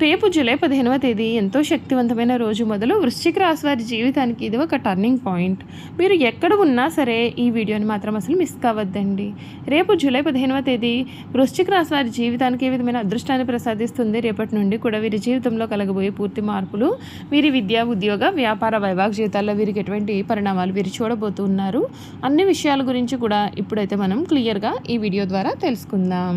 రేపు జూలై పదిహేనవ తేదీ ఎంతో శక్తివంతమైన రోజు మొదలు వృశ్చిక రాశి వారి జీవితానికి ఇది ఒక టర్నింగ్ పాయింట్ మీరు ఎక్కడ ఉన్నా సరే ఈ వీడియోని మాత్రం అసలు మిస్ కావద్దండి. రేపు జూలై పదిహేనవ తేదీ వృశ్చిక రాశి వారి జీవితానికి ఏ విధమైన అదృష్టాన్ని ప్రసాదిస్తుంది? రేపటి నుండి కూడా వీరి జీవితంలో కలగబోయే పూర్తి మార్పులు వీరి విద్యా ఉద్యోగ వ్యాపార వైభాగ జీవితాల్లో వీరికి ఎటువంటి పరిణామాలు వీరు చూడబోతున్నారు అన్ని విషయాల గురించి కూడా ఇప్పుడైతే మనం క్లియర్గా ఈ వీడియో ద్వారా తెలుసుకుందాం.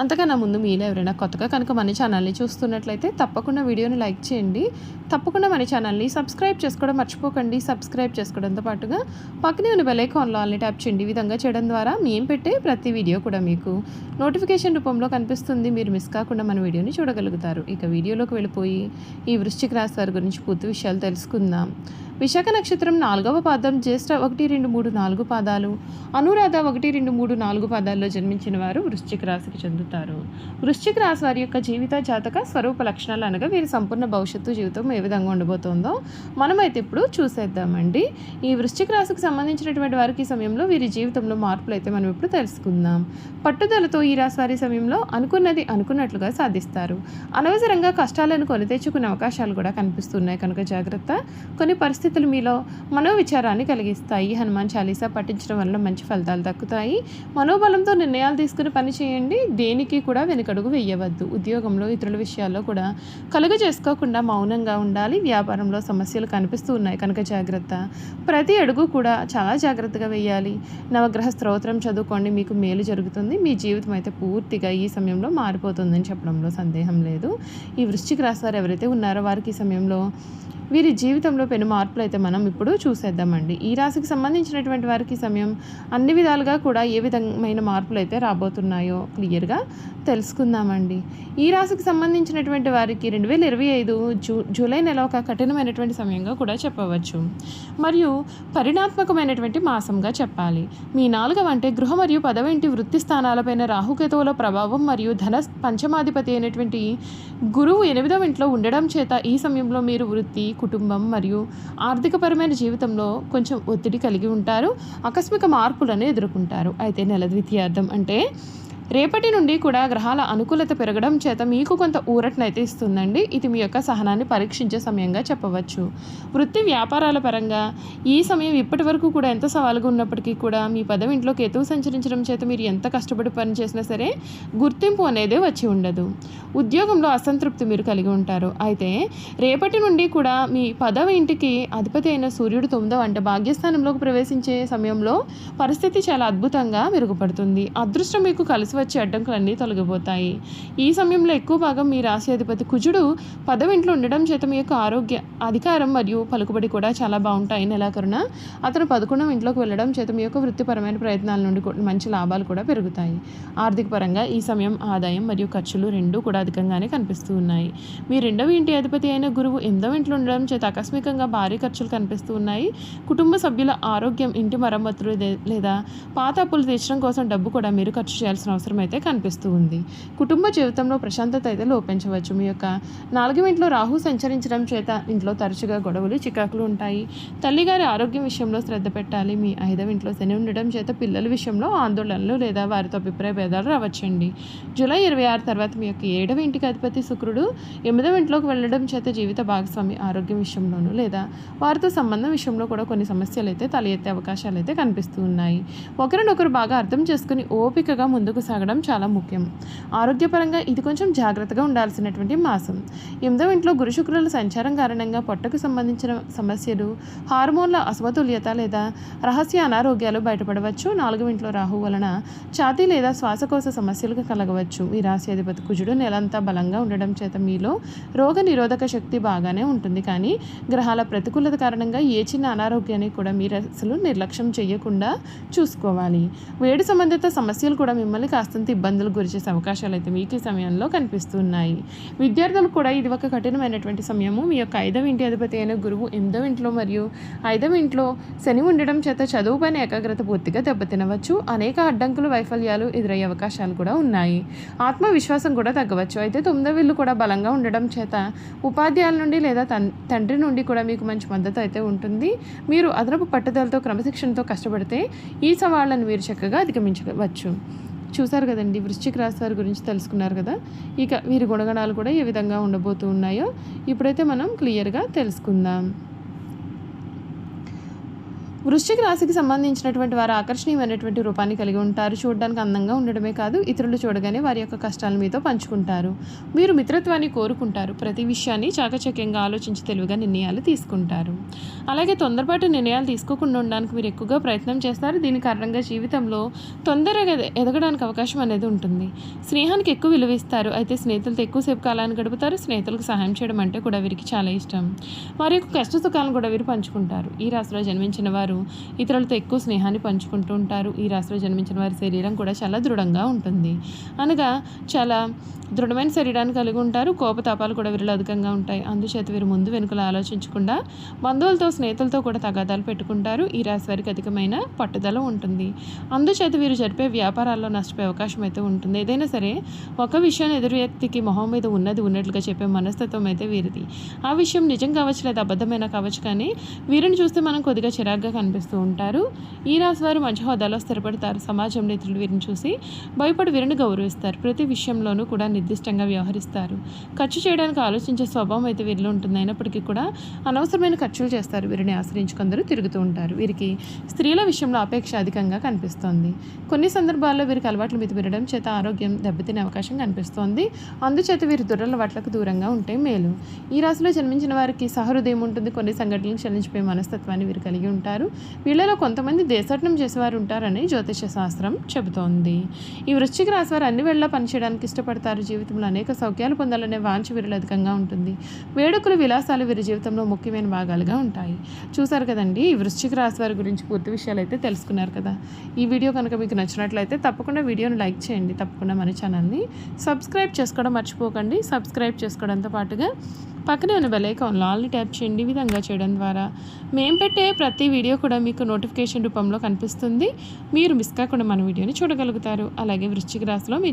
అంతకన్నా ముందు మీరు ఎవరైనా కొత్తగా కనుక మన ఛానల్ని చూస్తున్నట్లయితే తప్పకుండా వీడియోని లైక్ చేయండి. తప్పకుండా మన ఛానల్ని సబ్స్క్రైబ్ చేసుకోవడం మర్చిపోకండి. సబ్స్క్రైబ్ చేసుకోవడంతో పాటుగా పక్కనే ఉన్న బెలైకాన్లో ఆల్ని ట్యాప్ చేయండి. ఈ విధంగా చేయడం ద్వారా మేము పెట్టే ప్రతి వీడియో కూడా మీకు నోటిఫికేషన్ రూపంలో కనిపిస్తుంది. మీరు మిస్ కాకుండా మన వీడియోని చూడగలుగుతారు. ఇక వీడియోలోకి వెళ్ళిపోయి ఈ వృశ్చిక రాశి వారి గురించి పూర్తి విషయాలు తెలుసుకుందాం. విశాఖ నక్షత్రం నాలుగవ పాదం జ్యేష్ఠ ఒకటి రెండు మూడు నాలుగు పాదాలు అనురాధ ఒకటి రెండు మూడు నాలుగు పాదాల్లో జన్మించిన వారు వృశ్చిక రాశికి చెందుతారు. వృశ్చిక రాశి వారి యొక్క జీవిత జాతక స్వరూప లక్షణాలు అనగా వీరి సంపూర్ణ భవిష్యత్తు జీవితం ఏ విధంగా ఉండబోతోందో మనమైతే ఇప్పుడు చూసేద్దామండి. ఈ వృశ్చిక రాశికి సంబంధించినటువంటి వారికి ఈ సమయంలో వీరి జీవితంలో మార్పులు అయితే మనం ఇప్పుడు తెలుసుకుందాం. పట్టుదలతో ఈ రాశి వారి సమయంలో అనుకున్నది అనుకున్నట్లుగా సాధిస్తారు. అనవసరంగా కష్టాలను కొని తెచ్చుకునే అవకాశాలు కూడా కనిపిస్తున్నాయి. కనుక జాగ్రత్త. కొన్ని పరిస్థితులు మీలో మనోవిచారాన్ని కలిగిస్తాయి. హనుమాన్ చాలీసా పఠించడం వల్ల మంచి ఫలితాలు దక్కుతాయి. మనోబలంతో నిర్ణయాలు తీసుకుని పని చేయండి. దేని దేనికి కూడా వెనుకడుగు వేయవద్దు. ఉద్యోగంలో ఇతరుల విషయాల్లో కూడా కలుగ చేసుకోకుండా మౌనంగా ఉండాలి. వ్యాపారంలో సమస్యలు కనిపిస్తూ ఉన్నాయి. కనుక జాగ్రత్త. ప్రతి అడుగు కూడా చాలా జాగ్రత్తగా వేయాలి. నవగ్రహ స్తోత్రం చదువుకోండి. మీకు మేలు జరుగుతుంది. మీ జీవితం అయితే పూర్తిగా ఈ సమయంలో మారిపోతుందని చెప్పడంలో సందేహం లేదు. ఈ వృశ్చిక రాశి వారు ఎవరైతే ఉన్నారో వారికి ఈ సమయంలో వీరి జీవితంలో పెను మార్పులు అయితే మనం ఇప్పుడు చూసేద్దామండి. ఈ రాశికి సంబంధించినటువంటి వారికి సమయం అన్ని విధాలుగా కూడా ఏ విధమైన మార్పులు అయితే రాబోతున్నాయో క్లియర్గా తెలుసుకుందామండి. ఈ రాశికి సంబంధించినటువంటి వారికి రెండు వేల ఇరవై ఐదు జూ జూలై నెల ఒక కఠినమైనటువంటి సమయంగా కూడా చెప్పవచ్చు. మరియు పరిణాత్మకమైనటువంటి మాసంగా చెప్పాలి. మీ నాలుగవ అంటే గృహ మరియు పదవ ఇంటి వృత్తి స్థానాలపైన రాహుకేతువుల ప్రభావం మరియు ధన పంచమాధిపతి అయినటువంటి గురువు ఎనిమిదవ ఇంట్లో ఉండడం చేత ఈ సమయంలో మీరు వృత్తి కుటుంబం మరియు ఆర్థికపరమైన జీవితంలో కొంచెం ఒత్తిడి కలిగి ఉంటారు. ఆకస్మిక మార్పులను ఎదుర్కొంటారు. అయితే నెల ద్వితీయార్థం అంటే రేపటి నుండి కూడా గ్రహాల అనుకూలత పెరగడం చేత మీకు కొంత ఊరటనైతే ఇస్తుందండి. ఇది మీ యొక్క సహనాన్ని పరీక్షించే సమయంగా చెప్పవచ్చు. వృత్తి వ్యాపారాల పరంగా ఈ సమయం ఇప్పటి వరకు కూడా ఎంత సవాలుగా ఉన్నప్పటికీ కూడా మీ పదవి ఇంట్లో కేతువు సంచరించడం చేత మీరు ఎంత కష్టపడి పని చేసినా సరే గుర్తింపు అనేది వచ్చి ఉండదు. ఉద్యోగంలో అసంతృప్తి మీరు కలిగి ఉంటారు. అయితే రేపటి నుండి కూడా మీ పదవ ఇంటికి అధిపతి అయిన సూర్యుడు తొమ్మిదవ అంటే భాగ్యస్థానంలోకి ప్రవేశించే సమయంలో పరిస్థితి చాలా అద్భుతంగా మెరుగుపడుతుంది. అదృష్టం మీకు కలిసి వచ్చే అడ్డంకులన్నీ తొలగిపోతాయి. ఈ సమయంలో ఎక్కువ భాగం మీ రాశి అధిపతి కుజుడు పదవి ఇంట్లో ఉండడం చేత మీ యొక్క ఆరోగ్య అధికారం మరియు పలుకుబడి కూడా చాలా బాగుంటాయి. నెలాఖరున అతను పదకొండవ ఇంట్లోకి వెళ్ళడం చేత మీ యొక్క వృత్తిపరమైన ప్రయత్నాల నుండి మంచి లాభాలు కూడా పెరుగుతాయి. ఆర్థిక పరంగా ఈ సమయం ఆదాయం మరియు ఖర్చులు రెండూ కూడా అధికంగానే కనిపిస్తూ ఉన్నాయి. మీ రెండవ ఇంటి అధిపతి అయిన గురువు ఎనిమిదవ ఇంట్లో ఉండడం చేత ఆకస్మికంగా భారీ ఖర్చులు కనిపిస్తూ ఉన్నాయి. కుటుంబ సభ్యుల ఆరోగ్యం ఇంటి మరమ్మతులు లేదా పాత అప్పులు తీర్చడం కోసం డబ్బు కూడా మీరు ఖర్చు చేయాల్సిన అవసరం అయితే కనిపిస్తూ ఉంది. కుటుంబ జీవితంలో ప్రశాంతత అయితే లోపించవచ్చు. మీ యొక్క నాలుగవ ఇంట్లో రాహు సంచరించడం చేత ఇంట్లో తరచుగా గొడవలు చికాకులు ఉంటాయి. తల్లిగారి ఆరోగ్యం విషయంలో శ్రద్ధ పెట్టాలి. మీ ఐదవ ఇంట్లో శని ఉండడం చేత పిల్లల విషయంలో ఆందోళనలు లేదా వారితో అభిప్రాయ భేదాలు రావచ్చండి. జూలై ఇరవై ఆరు తర్వాత మీ యొక్క ఏడవ ఇంటికి అధిపతి శుక్రుడు ఎనిమిదవ ఇంట్లోకి వెళ్ళడం చేత జీవిత భాగస్వామి ఆరోగ్యం విషయంలోనూ లేదా వారితో సంబంధం విషయంలో కూడా కొన్ని సమస్యలు అయితే తల ఎత్తే అవకాశాలు అయితే కనిపిస్తూ ఉన్నాయి. ఒకరినొకరు బాగా అర్థం చేసుకుని ఓపికగా ముందుకు సాగి తాగడం చాలా ముఖ్యం. ఆరోగ్యపరంగా ఇది కొంచెం జాగ్రత్తగా ఉండాల్సినటువంటి మాసం. ఎనిమిదవ ఇంట్లో గురు శుక్రుల సంచారం కారణంగా పొట్టకు సంబంధించిన సమస్యలు హార్మోన్ల అసమతుల్యత లేదా రహస్య అనారోగ్యాలు బయటపడవచ్చు. నాలుగవ ఇంట్లో రాహు వలన ఛాతీ లేదా శ్వాసకోశ సమస్యలు కలగవచ్చు. మీ రాశి అధిపతి కుజుడు నెలంతా బలంగా ఉండడం చేత మీలో రోగ నిరోధక శక్తి బాగానే ఉంటుంది. కానీ గ్రహాల ప్రతికూలత కారణంగా ఏ చిన్న అనారోగ్యాన్ని కూడా మీరు అసలు నిర్లక్ష్యం చేయకుండా చూసుకోవాలి. వేడి సంబంధిత సమస్యలు కూడా మిమ్మల్ని కాస్త కాస్తంత ఇబ్బందులు గురిచేసే అవకాశాలు అయితే మీకు ఈ సమయంలో కనిపిస్తున్నాయి. విద్యార్థులు కూడా ఇది ఒక కఠినమైనటువంటి సమయము. మీ యొక్క ఐదవ ఇంటి అధిపతి అయిన గురువు ఎనిమిదవ ఇంట్లో మరియు ఐదవ ఇంట్లో శని ఉండడం చేత చదువు పైన ఏకాగ్రత పూర్తిగా దెబ్బతినవచ్చు. అనేక అడ్డంకులు వైఫల్యాలు ఎదురయ్యే అవకాశాలు కూడా ఉన్నాయి. ఆత్మవిశ్వాసం కూడా తగ్గవచ్చు. అయితే తొమ్మిదవ ఇల్లు కూడా బలంగా ఉండడం చేత ఉపాధ్యాయుల నుండి లేదా తండ్రి నుండి కూడా మీకు మంచి మద్దతు అయితే ఉంటుంది. మీరు అదనపు పట్టుదలతో క్రమశిక్షణతో కష్టపడితే ఈ సవాళ్ళను మీరు చక్కగా అధిగమించవచ్చు. చూశారు కదండి వృశ్చిక రాశి వారి గురించి తెలుసుకున్నారు కదా. ఇక వీరి గుణగణాలు కూడా ఏ విధంగా ఉండబోతూ ఉన్నాయో ఇప్పుడైతే మనం క్లియర్గా తెలుసుకుందాం. వృశ్చిక రాశికి సంబంధించినటువంటి వారు ఆకర్షణీయమైనటువంటి రూపాన్ని కలిగి ఉంటారు. చూడడానికి అందంగా ఉండడమే కాదు ఇతరులు చూడగానే వారి యొక్క కష్టాలు మీతో పంచుకుంటారు. మీరు మిత్రత్వాన్ని కోరుకుంటారు. ప్రతి విషయాన్ని చాకచక్యంగా ఆలోచించి తెలివిగా నిర్ణయాలు తీసుకుంటారు. అలాగే తొందరపాటు నిర్ణయాలు తీసుకోకుండా ఉండడానికి మీరు ఎక్కువగా ప్రయత్నం చేస్తారు. దీని కారణంగా జీవితంలో తొందరగా ఎద- ఎదగడానికి అవకాశం అనేది ఉంటుంది. స్నేహానికి ఎక్కువ విలువిస్తారు అయితే స్నేహితులతో ఎక్కువసేపు కాలాన్ని గడుపుతారు. స్నేహితులకు సహాయం చేయడం అంటే కూడా వీరికి చాలా ఇష్టం. వారి యొక్క కష్ట సుఖాలను కూడా వీరు పంచుకుంటారు. ఈ రాశిలో జన్మించిన వారు ఇతరులతో ఎక్కువ స్నేహాన్ని పంచుకుంటూ ఉంటారు. ఈ రాశిలో జన్మించిన వారి శరీరం కూడా చాలా దృఢంగా ఉంటుంది. అనగా చాలా దృఢమైన శరీరాన్ని కలిగి ఉంటారు. కోపతాపాలు కూడా వీరిలో అధికంగా ఉంటాయి. అందుచేత వీరు ముందు వెనుకలు ఆలోచించకుండా బంధువులతో స్నేహితులతో కూడా తగాదాలు పెట్టుకుంటారు. ఈ రాశి వారికి అధికమైన పట్టుదల ఉంటుంది. అందుచేత వీరు జరిపే వ్యాపారాల్లో నష్టపోయే అవకాశం అయితే ఉంటుంది. ఏదైనా సరే ఒక విషయాన్ని ఎదురు వ్యక్తికి మొహం మీద ఉన్నది ఉన్నట్లుగా చెప్పే మనస్తత్వం అయితే వీరిది. ఆ విషయం నిజం కావచ్చు లేదా అబద్ధమైన కావచ్చు కానీ వీరిని చూస్తే మనం కొద్దిగా చిరాగ్గా కనిపిస్తూ ఉంటారు. ఈ రాశి వారు మంచి హోదాలో స్థిరపడతారు. సమాజంలో ఇతరులు వీరిని చూసి భయపడి వీరిని గౌరవిస్తారు. ప్రతి విషయంలోనూ కూడా నిర్దిష్టంగా వ్యవహరిస్తారు. ఖర్చు చేయడానికి ఆలోచించే స్వభావం అయితే వీరిలో ఉంటుంది. అయినప్పటికీ కూడా అనవసరమైన ఖర్చులు చేస్తారు. వీరిని ఆశ్రయించి కొందరు తిరుగుతూ ఉంటారు. వీరికి స్త్రీల విషయంలో అపేక్ష అధికంగా కనిపిస్తోంది. కొన్ని సందర్భాల్లో వీరికి అలవాట్లు మీద వినడం చేత ఆరోగ్యం దెబ్బతినే అవకాశం కనిపిస్తోంది. అందుచేత వీరు దురలవాట్లకు దూరంగా ఉంటే మేలు. ఈ రాశిలో జన్మించిన వారికి సహృదయం ఉంటుంది. కొన్ని సంఘటనలు చలించిపోయే మనస్తత్వాన్ని వీరు కలిగి ఉంటారు. వీళ్ళలో కొంతమంది దేశాటనం చేసేవారు ఉంటారని జ్యోతిష శాస్త్రం చెబుతోంది. ఈ వృశ్చిక రాశి వారు అన్ని వేళలా పనిచేయడానికి ఇష్టపడతారు. జీవితంలో అనేక సౌఖ్యాలు పొందాలనే వాంఛ వీరిలో అధికంగా ఉంటుంది. వేడుకలు విలాసాలు వీరి జీవితంలో ముఖ్యమైన భాగాలుగా ఉంటాయి. చూసారు కదండి ఈ వృశ్చిక రాశి వారి గురించి పూర్తి విషయాలు అయితే తెలుసుకున్నారు కదా. ఈ వీడియో కనుక మీకు నచ్చినట్లయితే తప్పకుండా వీడియోని లైక్ చేయండి. తప్పకుండా మన ఛానల్ని సబ్స్క్రైబ్ చేసుకోవడం మర్చిపోకండి. సబ్స్క్రైబ్ చేసుకోవడంతో పాటుగా పక్కనే ఉన్న బెల్ ఐకాన్లో ఆల్ని ట్యాప్ చేయండి. విధంగా చేయడం ద్వారా మేము పెట్టే ప్రతి వీడియో కూడా మీకు నోటిఫికేషన్ రూపంలో కనిపిస్తుంది. మీరు మిస్ కాకుండా మన వీడియోని చూడగలుగుతారు. అలాగే వృశ్చిక రాశిలో మీ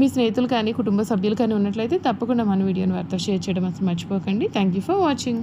మీ స్నేహితులు కానీ కుటుంబ సభ్యులు కానీ ఉన్నట్లయితే తప్పకుండా మన వీడియోని వారితో షేర్ చేయడం అసలు మర్చిపోకండి. Thank you for watching